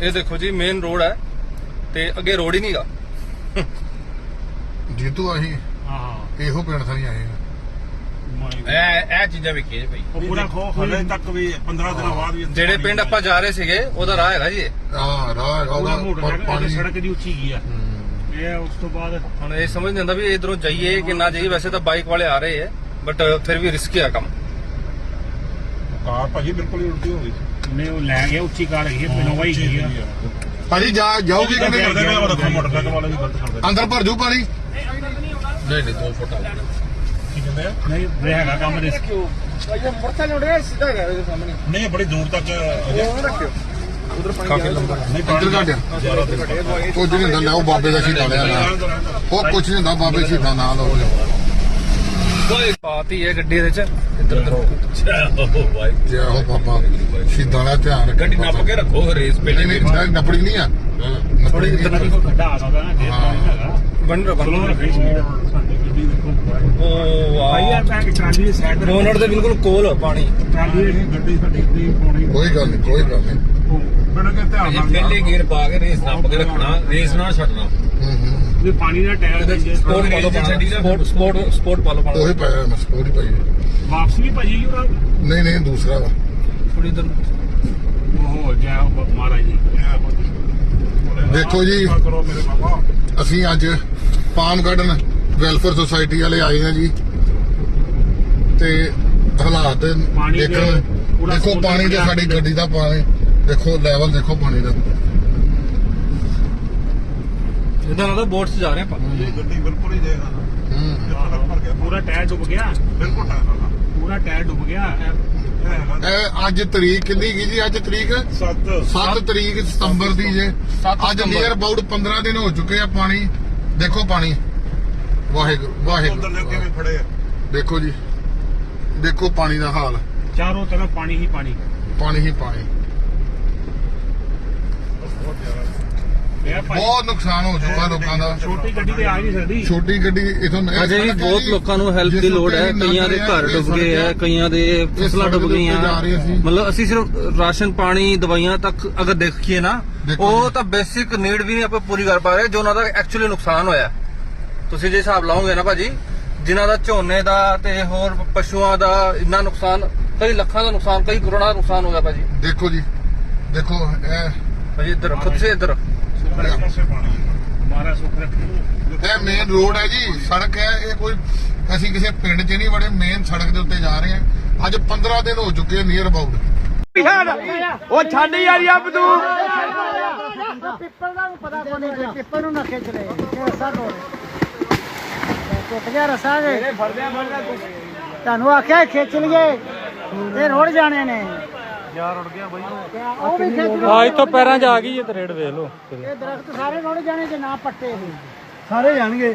ਇਹ ਦੇਖੋ ਜੀ ਮੇਨ ਰੋਡ ਹੈ ਤੇ ਅੱਗੇ ਰੋਡ ਹੀ ਨਹੀਂਗਾ। ਜੀਤੂ ਅਸੀਂ ਹਾਂ। ਇਹੋ ਪਿੰਡ ਥਾਂ ਆਏ ਆ। ਇਹ ਇਹ ਚੀਜ਼ਾਂ ਵੇਖੀਆਂ ਜੀ ਭਾਈ। ਉਹ ਪੂਰਾ ਖੋ ਹਲੇ ਤੱਕ ਵੀ 15 ਦਿਨਾਂ ਬਾਅਦ ਵੀ ਜਿਹੜੇ ਪਿੰਡ ਆਪਾਂ ਜਾ ਰਹੇ ਸੀਗੇ ਉਹਦਾ ਰਾਹ ਹੈਗਾ ਜੀ। ਆ ਰਾਹ ਹੈਗਾ ਉਹਦਾ ਪਾਣੀ। ਸੜਕ ਦੀ ਉੱਚੀ ਗਈ ਆ। ਹੂੰ। ਇਹ ਉਸ ਤੋਂ ਬਾਅਦ ਹੁਣ ਇਹ ਸਮਝ ਨਹੀਂ ਆਉਂਦਾ ਵੀ ਇਧਰੋਂ ਜਾਈਏ ਕਿ ਨਾ ਜਾਈਏ ਵੈਸੇ ਤਾਂ ਬਾਈਕ ਵਾਲੇ ਆ ਰਹੇ ਹੈ ਬਟ ਫਿਰ ਵੀ ਰਿਸਕੀ ਆ ਕੰਮ। ਕਾਰ ਭਾਜੀ ਬਿਲਕੁਲ ਹੀ ਉਲਟੀ ਹੋ ਗਈ। ਨੇ ਉਹ ਲੈ ਗਿਆ ਉੱਚੀ ਕਾਰ ਹੈਗੀ ਹੀ ਗਈ ਆ। ਭਾਜੀ ਜਾ ਜਾਊਗੀ ਕਿ ਨਹੀਂ ਕਰਦੇ ਨੇ ਉਹ ਦੇਖੋ ਮੋਟਰਸਾਈਕਲ ਵਾਲੇ ਵੀ ਗਲਤ ਕਰਦੇ ਅੰਦਰ ਭਰ ਜੂ ਪਾਣੀ। ਨਹੀਂ ਨਹੀਂ 2 ਫੁੱਟ। ਆ ਕੀ ਕਹਿੰਦੇ ਆ? ਨਹੀਂ ਇਹ ਹੈਗਾ ਕੰਮ ਰਿਸਕ ਨਹੀਂ ਇਹ ਬੜੀ ਦੂਰ ਤੱਕ ਕਾਫੀ ਲੰਬਾ। ਨਹੀਂ ਅੰਦਰ ਕੱਢਿਆ ਕੁਝ ਨਹੀਂ ਹੁੰਦਾ ਉਹ ਬਾਬੇ ਦਾ ਸ਼ਹੀਦਾਂ ਲਿਆ ਨਾਲ। ਉਹ ਕੁਝ ਨਹੀਂ ਹੁੰਦਾ ਬਾਬੇ ਸ਼ਹੀਦਾਂ ਨਾਲ ਉਹ ਕੋਈ ਪਾਤੀ ਹੈ ਗੱਡੀ ਦੇ ਚ। ਇੱਧਰ ਇੱਧਰ। ਵਾਈ ਜੇ ਉਹ ਬਾਬਾ ਸ਼ਹੀਦਾਂ ਦਾ ਧਿਆਨ ਗੱਡੀ ਨੱਪ ਕੇ ਰੱਖੋ ਰੇਸ ਨਹੀਂ ਪਹਿਲੇ ਨਹੀਂ ਨਹੀਂ, ਨੱਪੜੀ ਨਹੀਂ ਆ। ਨੱਪੜੀ ਨਹੀਂ ਇੱਧਰ ਆ। ਖੱਡਾ ਆ ਸਕਦਾ ਨਾ ਜੇ ਪਾਣੀ ਹੈਗਾ। ਰੱਖੀ ਸਪੀਡ ਸਾਡੀ ਗੱਡੀ ਦੇਖੋ ਉਹ ਭਾਈ ਵਾਹ। ਯਾਰ ਮੈਂ ਟਰਾਲੀ ਦੇ ਸਾਈਡ ਤੇ ਬੋਨਟ ਦੇ ਬਿਲਕੁਲ ਕੋਲ ਪਾਣੀ। ਟਰਾਲੀ ਦੀ ਗੱਡੀ ਸਾਡੀ ਦੀ ਪਾਉਣੀ। ਕੋਈ ਗੱਲ ਨਹੀਂ ਕੋਈ ਗੱਲ ਨਹੀਂ। ਕਿ ਧਿਆਨ ਨਾਲ ਪਹਿਲੇ ਗੇਅਰ ਪਾ ਕੇ ਰੇਸ ਨੱਪ ਕੇ ਰੱਖਣਾ ਰੇਸ ਨਾ ਛੱਡਣਾ। ਹੂੰ ਹੂੰ। ਵੀ ਪਾਣੀ ਦਾ ਟਾਇਰ ਦੇ ਜੇ ਸਪੋਰਟ ਪਾ ਲਓ ਛੱਡੀ ਨਾ ਸਪੋਰਟ ਸਪੋਰਟ ਸਪੋਰਟ ਪਾ ਲਓ ਪਾਣੀ। ਉਹੀ ਪਾਇਆ ਮੈਂ ਸਪੋਰੀ ਪਾਈ ਵਾਪਸ ਵੀ ਭਾਜੀ ਉਹ ਨਹੀਂ ਨਹੀਂ ਦੂਸਰਾ ਵਾ। ਥੋੜੀ ਇਧਰ ਹੋ ਜਾ ਉਹ ਮਹਾਰਾਜ ਜੀ। ਦੇਖੋ ਜੀ ਕਰੋ ਮੇਰੇ ਬਾਬਾ। ਅਸੀਂ ਅੱਜ ਪਾਮ ਗਾਰਡਨ ਵੈਲਫੇਅਰ ਸੁਸਾਇਟੀ ਵਾਲੇ ਆਏ ਆ ਜੀ। ਤੇ ਹਾਲਾਤ ਪਾਣੀ ਦੇ ਦੇਖਣ ਪੂਰਾ ਦੇਖੋ ਪਾਣੀ ਦੇ ਸਾਡੀ। ਗੱਡੀ ਦਾ ਪਾਣੀ ਦੇਖੋ ਲੈਵਲ ਦੇਖੋ ਪਾਣੀ ਦਾ। ਇਦਾਂ ਲੱਗਦਾ ਬੋਟ 'ਚ ਜਾ ਰਹੇ ਆਪਾਂ। ਇਹ ਗੱਡੀ ਬਿਲਕੁਲ ਹੀ ਦੇਗਾ ਹੂੰ। ਸੜਕ ਭਰ ਗਿਆ ਪੂਰਾ ਟਾਇਰ ਡੁੱਬ ਗਿਆ। ਬਿਲਕੁਲ ਟਾਇਰ ਨਾਲ ਪੂਰਾ ਟਾਇਰ ਡੁੱਬ ਗਿਆ। ਇਹ ਅੱਜ ਤਰੀਕ ਕਿੰਨੀ ਕੀ ਜੀ? ਅੱਜ ਤਰੀਕ? 7 7 ਤਰੀਕ ਸਤੰਬਰ ਦੀ ਜੇ। ਅੱਜ। ਨੀਅਰ ਅਬਾਊਟ 15 ਦਿਨ ਹੋ ਚੁੱਕੇ ਆ ਪਾਣੀ। ਦੇਖੋ ਪਾਣੀ। ਵਾਹਿਗੁਰੂ ਵਾਹਿਗੁਰੂ। ਦੇਖੋ ਜੀ। ਦੇਖੋ ਪਾਣੀ ਦਾ ਹਾਲ। ਚਾਰੋਂ ਤਰਫ ਪਾਣੀ ਹੀ ਪਾਣੀ ਪਾਣੀ ਹੀ ਪਾਣੀ ਇਹ ਭਾਈ ਬਹੁਤ ਨੁਕਸਾਨ ਹੋ ਚੁੱਕਾ ਲੋਕਾਂ ਦਾ। ਛੋਟੀ ਗੱਡੀ ਤੇ ਆ ਹੀ ਨਹੀਂ ਸਕਦੀ। ਛੋਟੀ ਗੱਡੀ ਇਥੋਂ ਅਜੇ ਵੀ ਬਹੁਤ ਲੋਕਾਂ ਨੂੰ ਹੈਲਪ ਦੀ ਲੋੜ ਹੈ। ਕਈਆਂ ਦੇ ਘਰ ਡੁੱਬ ਗਏ ਹੈ। ਕਈਆਂ ਦੇ ਫਸਲਾਂ ਡੁੱਬ ਗਈਆਂ। ਸੀ। ਮਤਲਬ ਅਸੀਂ ਸਿਰਫ ਰਾਸ਼ਨ ਪਾਣੀ ਦਵਾਈਆਂ ਤੱਕ ਅਗਰ ਦੇਖੀਏ ਨਾ ਉਹ। ਤਾਂ ਬੇਸਿਕ ਨੀਡ ਵੀ ਨਹੀਂ ਆਪਾਂ ਪੂਰੀ ਕਰ ਪਾ ਰਹੇ ਜੋ ਉਹਨਾਂ ਦਾ ਐਕਚੁਅਲੀ ਨੁਕਸਾਨ ਹੋਇਆ। ਤੁਸੀਂ ਜੇ ਹਿਸਾਬ ਲਾਓਗੇ ਨਾ ਭਾਜੀ ਜਿਨ੍ਹਾਂ ਦਾ ਝੋਨੇ ਦਾ ਤੇ ਹੋਰ ਪਸ਼ੂਆਂ ਦਾ ਇੰਨਾ ਨੁਕਸਾਨ ਕਈ ਲੱਖਾਂ ਦਾ ਨੁਕਸਾਨ ਕਈ ਕਰੋੜਾਂ ਦਾ ਨੁਕਸਾਨ ਹੋ ਗਿਆ ਭਾਜੀ। ਦੇਖੋ ਜੀ ਦੇਖੋ ਇਹ ਭਾਜੀ ਇੱਧਰ ਰੱਖੋ ਤੁਸੀਂ ਸਾਰੇ ਪਾਸੇ ਪਾਣੀ ਮਾਰਾ ਸੁੱਖ ਰੱਖੀ। ਇਹ ਮੇਨ ਰੋਡ ਹੈ ਜੀ ਸੜਕ ਹੈ ਇਹ ਕੋਈ ਅਸੀਂ ਕਿਸੇ ਪਿੰਡ 'ਚ ਨਹੀਂ ਵੜੇ ਮੇਨ ਸੜਕ ਦੇ ਉੱਤੇ ਜਾ ਰਹੇ ਹਾਂ। ਅੱਜ 15 ਦਿਨ ਹੋ ਚੁੱਕੇ ਨੀਅਰ ਅਬਾਊਟ ਉਹ ਛੱਡ ਯਾਰ ਯਾਬ ਤੂੰ। ਪਿੱਪਲ ਦਾ ਪਤਾ ਕੋਈ ਨਹੀਂ ਪਿੱਪਲ ਨੂੰ ਨਾ ਖਿੱਚ ਲੈ। ਇਹ ਕੋਲ ਟੁੱਟ ਗਿਆ ਰਸਾ ਜੇ। ਤੁਹਾਨੂੰ ਆਖਿਆ ਖਿੱਚ ਲਈਏ। ਤੇ ਰੁੜ ਜਾਣੇ ਨੇ। ਯਾਰ ਰੁੜ ਗਿਆ ਬਈ। ਉਹ ਵੀ ਖਿੱਚ ਲਓ। ਆ ਇੱਥੋਂ ਪੈਰਾਂ 'ਚ ਆ ਗਈ ਇਹ ਰੇਡ ਵੇਖ ਲਓ। ਇਹ ਦਰਖਤ ਸਾਰੇ ਰੁੜ ਜਾਣੇ ਜੇ ਨਾ ਪੱਟੇ ਸੀ ਸਾਰੇ ਜਾਣਗੇ।